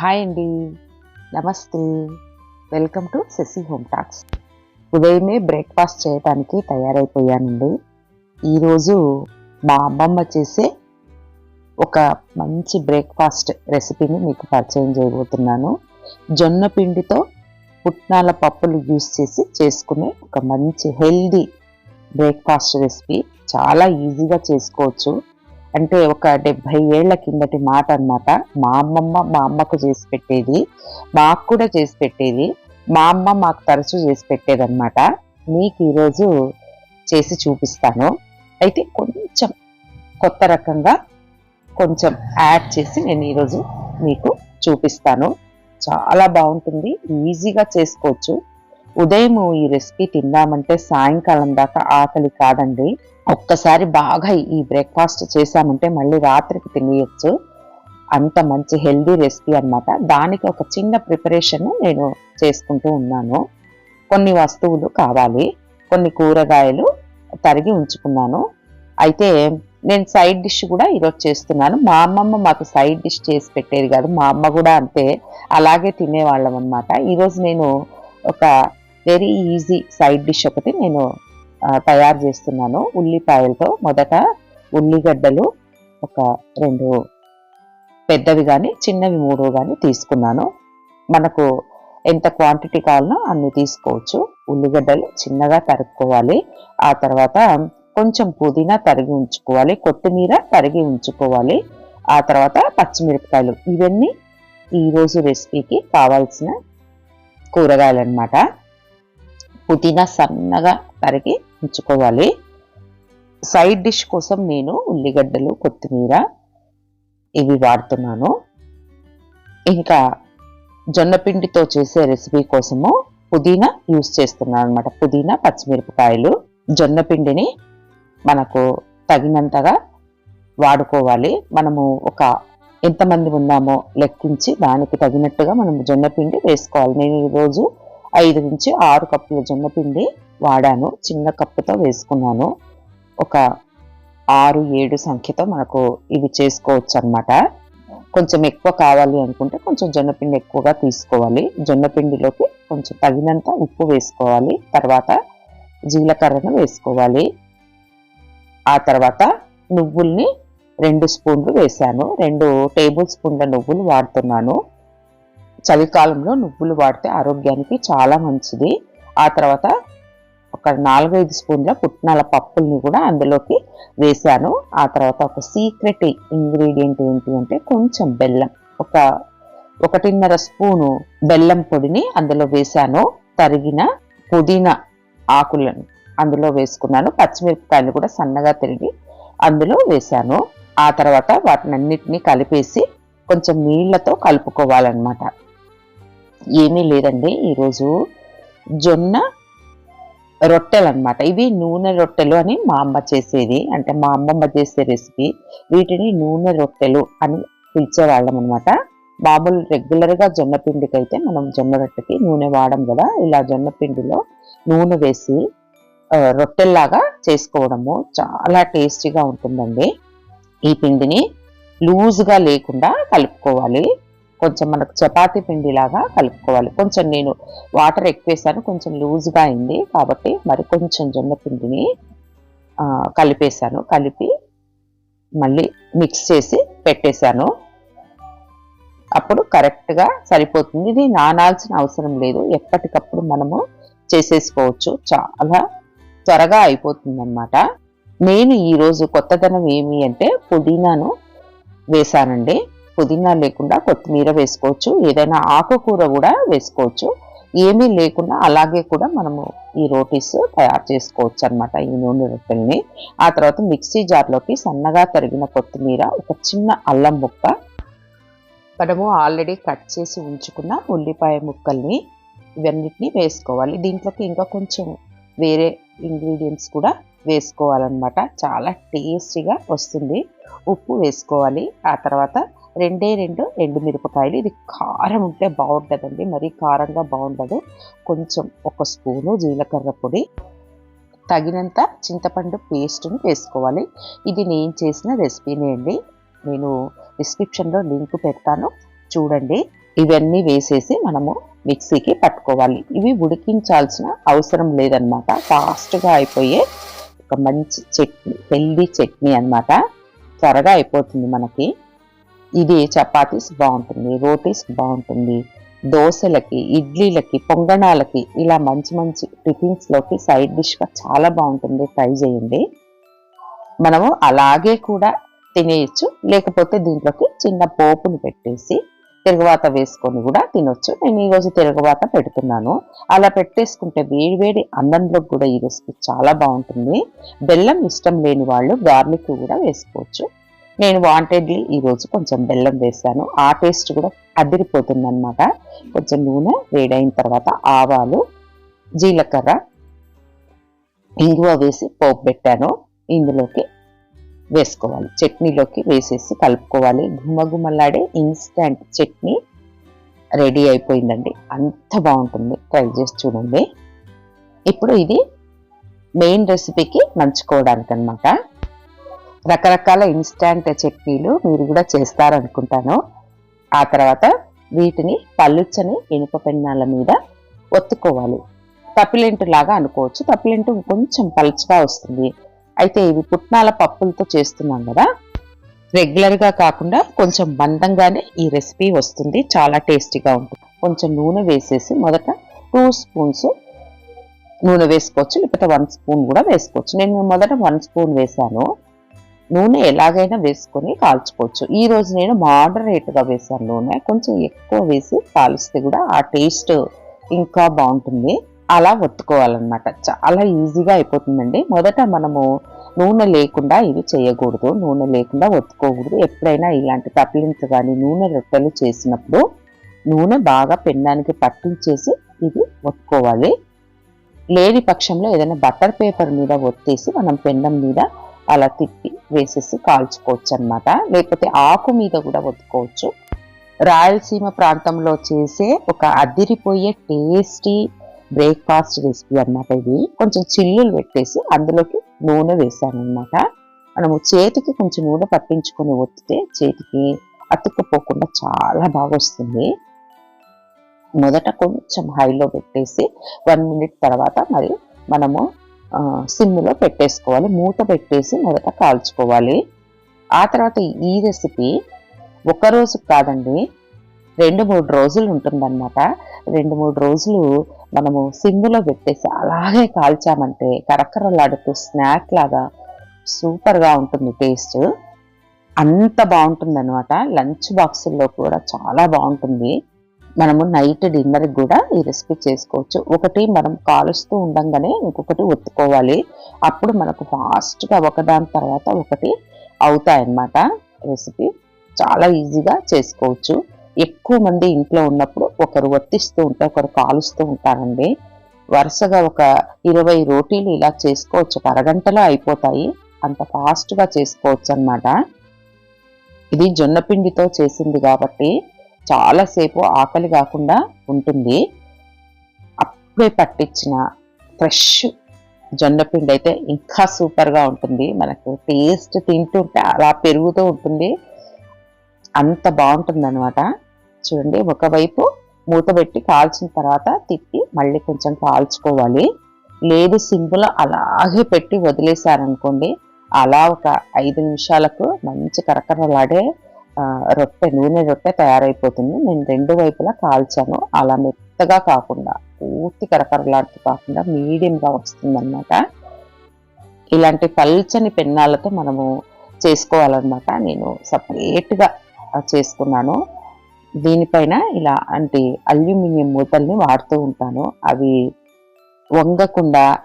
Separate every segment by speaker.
Speaker 1: Hi అండి. నమస్తే. Welcome to Sasi home talks. ఉదయమే బ్రేక్ఫాస్ట్ చేయడానికి తయారైపోయానండి. ఈరోజు మా అమ్మమ్మ చేసే ఒక మంచి బ్రేక్ఫాస్ట్ రెసిపీని మీకు పరిచయం చేయబోతున్నాను. జొన్న పిండితో పుట్నాల పప్పులు యూస్ చేసి చేసుకునే ఒక మంచి హెల్దీ బ్రేక్ఫాస్ట్ రెసిపీ. చాలా ఈజీగా చేసుకోవచ్చు. అంటే ఒక డెబ్భై ఏళ్ళ కిందటి మాట అనమాట మా అమ్మమ్మ మా అమ్మకు చేసి పెట్టేది మాకు కూడా చేసి పెట్టేది మా అమ్మ మాకు తరచూ చేసి పెట్టేది అనమాట మీకు ఈరోజు చేసి చూపిస్తాను. అయితే కొంచెం కొత్త రకంగా కొంచెం యాడ్ చేసి నేను ఈరోజు మీకు చూపిస్తాను. చాలా బాగుంటుంది ఈజీగా చేసుకోవచ్చు. ఉదయం ఈ రెసిపీ తిందామంటే సాయంకాలం దాకా ఆకలి కాదండి. ఒక్కసారి బాగా ఈ బ్రేక్ఫాస్ట్ చేశామంటే మళ్ళీ రాత్రికి తినేయచ్చు. అంత మంచి హెల్దీ రెసిపీ అన్నమాట. దానికి ఒక చిన్న ప్రిపరేషన్ నేను చేసుకుంటూ ఉన్నాను. కొన్ని వస్తువులు కావాలి. కొన్ని కూరగాయలు తరిగి ఉంచుకున్నాను. అయితే నేను సైడ్ డిష్ కూడా ఈరోజు చేస్తున్నాను. మా అమ్మమ్మ మాకు సైడ్ డిష్ చేసి పెట్టేది కాదు. మా అమ్మ కూడా అంతే. అలాగే తినేవాళ్ళం అనమాట ఈరోజు నేను ఒక వెరీ ఈజీ సైడ్ డిష్ ఒకటి నేను తయారు చేస్తున్నాను. ఉల్లిపాయలతో మొదట ఉల్లిగడ్డలు ఒక రెండు పెద్దవి కానీ చిన్నవి మూడు కానీ తీసుకున్నాను. మనకు ఎంత క్వాంటిటీ కావాలనో అన్ని తీసుకోవచ్చు. ఉల్లిగడ్డలు చిన్నగా తరుక్కోవాలి. ఆ తర్వాత కొంచెం పుదీనా తరిగి ఉంచుకోవాలి. కొత్తిమీర తరిగి ఉంచుకోవాలి. ఆ తర్వాత పచ్చిమిరపకాయలు. ఇవన్నీ ఈరోజు రెసిపీకి కావాల్సిన కూరగాయలు అన్నమాట పుదీనా సన్నగా తరిగి ఉంచుకోవాలి. సైడ్ డిష్ కోసం నేను ఉల్లిగడ్డలు కొత్తిమీర ఇవి వాడుతున్నాను. ఇంకా జొన్నపిండితో చేసే రెసిపీ కోసము పుదీనా యూస్ చేస్తున్నాను అనమాట పుదీనా పచ్చిమిరపకాయలు జొన్నపిండిని మనకు తగినంతగా వాడుకోవాలి. మనము ఒక ఎంతమంది ఉన్నామో లెక్కించి దానికి తగినట్టుగా మనం జొన్నపిండి వేసుకోవాలి. నేను ఈరోజు ఐదు నుంచి ఆరు కప్పుల జొన్నపిండి వాడాను. చిన్న కప్పుతో వేసుకున్నాను. ఒక ఆరు ఏడు సంఖ్యతో మనకు ఇవి చేసుకోవచ్చు అన్నమాట కొంచెం ఎక్కువ కావాలి అనుకుంటే కొంచెం జొన్నపిండి ఎక్కువగా తీసుకోవాలి. జొన్నపిండిలోకి కొంచెం తగినంత ఉప్పు వేసుకోవాలి. తర్వాత జీలకర్రను వేసుకోవాలి. ఆ తర్వాత నువ్వుల్ని రెండు స్పూన్లు వేశాను. రెండు టేబుల్ స్పూన్ల నువ్వులు వాడుతున్నాను. చలికాలంలో నువ్వులు వాడితే ఆరోగ్యానికి చాలా మంచిది. ఆ తర్వాత ఒక నాలుగైదు స్పూన్ల పుట్నాల పప్పుల్ని కూడా అందులోకి వేశాను. ఆ తర్వాత ఒక సీక్రెట్ ఇంగ్రీడియంట్ ఏంటి అంటే కొంచెం బెల్లం. ఒక ఒకటిన్నర స్పూను బెల్లం పొడిని అందులో వేశాను. తరిగిన పుదీనా ఆకులను అందులో వేసుకున్నాను. పచ్చిమిరపకాయలు కూడా సన్నగా తిరిగి అందులో వేశాను. ఆ తర్వాత వాటిని అన్నిటినీ కలిపేసి కొంచెం నీళ్ళతో కలుపుకోవాలన్నమాట. ఏమీ లేదండి. ఈరోజు జొన్న రొట్టెలు అనమాట ఇవి నూనె రొట్టెలు అని మా అమ్మ చేసేది. అంటే మా అమ్మమ్మ చేసే రెసిపీ. వీటిని నూనె రొట్టెలు అని పిలిచేవాళ్ళం అనమాట మామూలు రెగ్యులర్గా జొన్న పిండికి అయితే మనం జొన్న రొట్టెకి నూనె వాడడం కదా. ఇలా జొన్న పిండిలో నూనె వేసి రొట్టెల్లాగా చేసుకోవడము చాలా టేస్టీగా ఉంటుందండి. ఈ పిండిని లూజ్గా లేకుండా కలుపుకోవాలి. కొంచెం మనకు చపాతీ పిండిలాగా కలుపుకోవాలి. కొంచెం నేను వాటర్ ఎక్కువేసాను కొంచెం లూజ్గా అయింది కాబట్టి మరి కొంచెం జొన్న పిండిని కలిపేశాను. కలిపి మళ్ళీ మిక్స్ చేసి పెట్టేశాను. అప్పుడు కరెక్ట్గా సరిపోతుంది. ఇది నానాల్సిన అవసరం లేదు. ఎప్పటికప్పుడు మనము చేసేసుకోవచ్చు. చాలా త్వరగా అయిపోతుంది అనమాట నేను ఈరోజు కొత్తదనం ఏమి అంటే పుదీనాను వేశానండి. పుదీనా లేకుండా కొత్తిమీర వేసుకోవచ్చు. ఏదైనా ఆకుకూర కూడా వేసుకోవచ్చు. ఏమీ లేకుండా అలాగే కూడా మనము ఈ రోటీస్ తయారు చేసుకోవచ్చు అనమాట ఈ నూనె రొట్టెల్ని. ఆ తర్వాత మిక్సీ జార్లోకి సన్నగా తరిగిన కొత్తిమీర ఒక చిన్న అల్లం ముక్క మనము ఆల్రెడీ కట్ చేసి ఉంచుకున్న ఉల్లిపాయ ముక్కల్ని ఇవన్నిటిని వేసుకోవాలి. దీంట్లోకి ఇంకా కొంచెం వేరే ఇంగ్రీడియంట్స్ కూడా వేసుకోవాలన్నమాట. చాలా టేస్టీగా వస్తుంది. ఉప్పు వేసుకోవాలి. ఆ తర్వాత రెండే రెండు ఎండు మిరపకాయలు. ఇది కారం ఉంటే బాగుంటుందండి. మరీ కారంగా బాగుండదు. కొంచెం ఒక స్పూను జీలకర్ర పొడి తగినంత చింతపండు పేస్ట్ని వేసుకోవాలి. ఇది నేను చేసిన రెసిపీనే అండి. నేను డిస్క్రిప్షన్లో లింక్ పెడతాను. చూడండి. ఇవన్నీ వేసేసి మనము మిక్సీకి పట్టుకోవాలి. ఇవి ఉడికించాల్సిన అవసరం లేదనమాట ఫాస్ట్గా అయిపోయే ఒక మంచి చట్నీ హెల్దీ చట్నీ అన్నమాట. త్వరగా అయిపోతుంది మనకి. ఇది చపాతీస్ బాగుంటుంది రోటీస్ బాగుంటుంది. దోశలకి ఇడ్లీలకి పొంగణాలకి ఇలా మంచి మంచి టిఫిన్స్లోకి సైడ్ డిష్గా చాలా బాగుంటుంది. ట్రై చేయండి. మనము అలాగే కూడా తినేయచ్చు. లేకపోతే దీంట్లోకి చిన్న పోపుని పెట్టేసి తిరగవాత వేసుకొని కూడా తినొచ్చు. నేను ఈరోజు తిరగవాత పెడుతున్నాను. అలా పెట్టేసుకుంటే వేడి వేడి అన్నంలోకి కూడా ఈ రెసిపీ చాలా బాగుంటుంది. బెల్లం ఇష్టం లేని వాళ్ళు గార్లిక్ కూడా వేసుకోవచ్చు. నేను వాంటెడ్లీ ఈరోజు కొంచెం బెల్లం వేసాను ఆ టేస్ట్ కూడా అదిరిపోతుంది అనమాట కొంచెం నూనె వేడైన తర్వాత ఆవాలు జీలకర్ర ఇంగువ వేసి పోపు పెట్టాను. ఇందులోకి వేసుకోవాలి. చట్నీలోకి వేసేసి కలుపుకోవాలి. గుమ్మగుమ్మలాడే ఇన్స్టంట్ చట్నీ రెడీ అయిపోయిందండి. అంత బాగుంటుంది. ట్రై చేసి చూడండి. ఇప్పుడు ఇది మెయిన్ రెసిపీకి నంచుకోవడానికి అనమాట రకరకాల ఇన్స్టాంట్ చట్నీలు మీరు కూడా చేస్తారనుకుంటాను. ఆ తర్వాత వీటిని పల్లుచ్చని ఇనుప పెన్నాల మీద ఒత్తుకోవాలి. తప్పిలెంటు లాగా అనుకోవచ్చు. తప్పిలెంటు కొంచెం పలుచగా వస్తుంది. అయితే ఇవి పుట్నాల పప్పులతో చేస్తున్నాం కదా. రెగ్యులర్గా కాకుండా కొంచెం మందంగానే ఈ రెసిపీ వస్తుంది. చాలా టేస్టీగా ఉంటుంది. కొంచెం నూనె వేసేసి మొదట టూ స్పూన్స్ నూనె వేసుకోవచ్చు. లేకపోతే వన్ స్పూన్ కూడా వేసుకోవచ్చు. నేను మొదట వన్ స్పూన్ వేసాను నూనె ఎలాగైనా వేసుకొని కాల్చుకోవచ్చు. ఈ రోజు నేను మోడరేట్గా వేసాను నూనె. కొంచెం ఎక్కువ వేసి కాల్స్తే కూడా ఆ టేస్ట్ ఇంకా బాగుంటుంది. అలా ఒత్తుకోవాలన్నమాట. చాలా ఈజీగా అయిపోతుందండి. మొదట మనము నూనె లేకుండా ఇవి చేయకూడదు. నూనె లేకుండా ఒత్తుకోకూడదు. ఎప్పుడైనా ఇలాంటి తప్లింట్లు కానీ నూనె రొట్టెలు చేసినప్పుడు నూనె బాగా పెండానికి పట్టించేసి ఇది ఒత్తుకోవాలి. లేని పక్షంలో ఏదైనా బట్టర్ పేపర్ మీద ఒత్తేసి మనం పెండం మీద అలా తిప్పి వేసేసి కాల్చుకోవచ్చు అన్నమాట లేకపోతే ఆకు మీద కూడా ఒత్తుకోవచ్చు. రాయలసీమ ప్రాంతంలో చేసే ఒక అదిరిపోయే టేస్టీ బ్రేక్ఫాస్ట్ రెసిపీ అన్నమాట ఇది. కొంచెం చిల్లులు పెట్టేసి అందులోకి నూనె వేసాను అనమాట మనము చేతికి కొంచెం నూనె పట్టించుకొని ఒత్తితే చేతికి అతుక్కుపోకుండా చాలా బాగా వస్తుంది. మొదట కొంచెం హైలో పెట్టేసి వన్ మినిట్ తర్వాత మరి మనము సిమ్లో పెట్టేసుకోవాలి. మూత పెట్టేసి మొదట కాల్చుకోవాలి. ఆ తర్వాత ఈ రెసిపీ ఒక రోజు కాదండి రెండు మూడు రోజులు ఉంటుందన్నమాట. రెండు మూడు రోజులు మనము సిమ్లో పెట్టేసి అలాగే కాల్చామంటే కరకరలాడుతూ స్నాక్ లాగా సూపర్గా ఉంటుంది టేస్ట్. అంత బాగుంటుంది అనమాట లంచ్ బాక్సుల్లో కూడా చాలా బాగుంటుంది. మనము నైట్ డిన్నర్కి కూడా ఈ రెసిపీ చేసుకోవచ్చు. ఒకటి మనం కాలుస్తూ ఉండగానే ఇంకొకటి ఒత్తుకోవాలి. అప్పుడు మనకు ఫాస్ట్గా ఒకదాని తర్వాత ఒకటి అవుతాయన్నమాట రెసిపీ. చాలా ఈజీగా చేసుకోవచ్చు. ఎక్కువ మంది ఇంట్లో ఉన్నప్పుడు ఒకరు ఒత్తిస్తూ ఉంటే ఒకరు కాలుస్తూ ఉంటారండి. వరుసగా ఒక ఇరవై రోటీలు ఇలా చేసుకోవచ్చు. ఒక అరగంటలో అయిపోతాయి. అంత ఫాస్ట్గా చేసుకోవచ్చు అన్నమాట ఇది జొన్న పిండితో చేసింది కాబట్టి చాలాసేపు ఆకలి కాకుండా ఉంటుంది. అప్పుడే పట్టించిన ఫ్రెష్ జొన్నపిండి అయితే ఇంకా సూపర్గా ఉంటుంది. మనకు టేస్ట్ తింటుంటే అలా పెరుగుతూ ఉంటుంది. అంత బాగుంటుంది అనమాట చూడండి ఒకవైపు మూత పెట్టి కాల్చిన తర్వాత తిప్పి మళ్ళీ కొంచెం కాల్చుకోవాలి. లేదు సింపుల్ అలాగే పెట్టి వదిలేశారనుకోండి అలా ఒక ఐదు నిమిషాలకు మంచి కరకరలాడే రొట్టె నూనె రొట్టె తయారైపోతుంది. నేను రెండు వైపులా కాల్చాను. అలా మెత్తగా కాకుండా పూర్తి కరకరలాడుతూ కాకుండా మీడియంగా వస్తుందన్నమాట. ఇలాంటి పల్చని పెన్నాలతో మనము చేసుకోవాలన్నమాట. నేను సపరేట్గా చేసుకున్నాను. దీనిపైన ఇలా అంటే అల్యూమినియం మూతల్ని వాడుతూ ఉంటాను. అవి వంగకుండా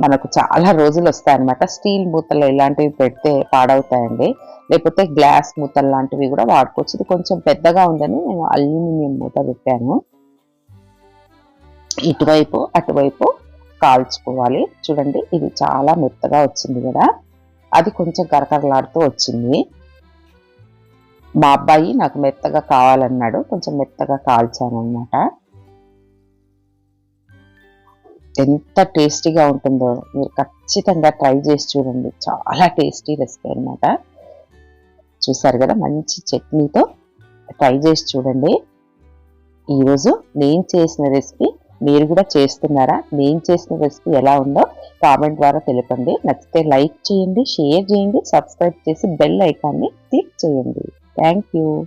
Speaker 1: మనకు చాలా రోజులు వస్తాయన్నమాట స్టీల్ మూతలు ఇలాంటివి పెడితే పాడవుతాయండి. లేకపోతే గ్లాస్ మూతలు లాంటివి కూడా వాడుకోవచ్చు. ఇది కొంచెం పెద్దగా ఉందని నేను అల్యూమినియం మూత పెట్టాను. ఇటువైపు అటువైపు కాల్చుకోవాలి. చూడండి ఇది చాలా మెత్తగా వచ్చింది కదా. అది కొంచెం కరకరలాడుతూ వచ్చింది. మా అబ్బాయి నాకు మెత్తగా కావాలన్నాడు. కొంచెం మెత్తగా కాల్చాను అనమాట ఎంత టేస్టీగా ఉంటుందో మీరు ఖచ్చితంగా ట్రై చేసి చూడండి. చాలా టేస్టీ రెసిపీ అనమాట చూసారు కదా మంచి చట్నీతో ట్రై చేసి చూడండి. ఈరోజు నేను చేసిన రెసిపీ మీరు కూడా చేస్తున్నారా? నేను చేసిన రెసిపీ ఎలా ఉందో కామెంట్ ద్వారా తెలపండి. నచ్చితే లైక్ చేయండి షేర్ చేయండి సబ్స్క్రైబ్ చేసి బెల్ ఐకాన్ని క్లిక్ చేయండి. Thank you.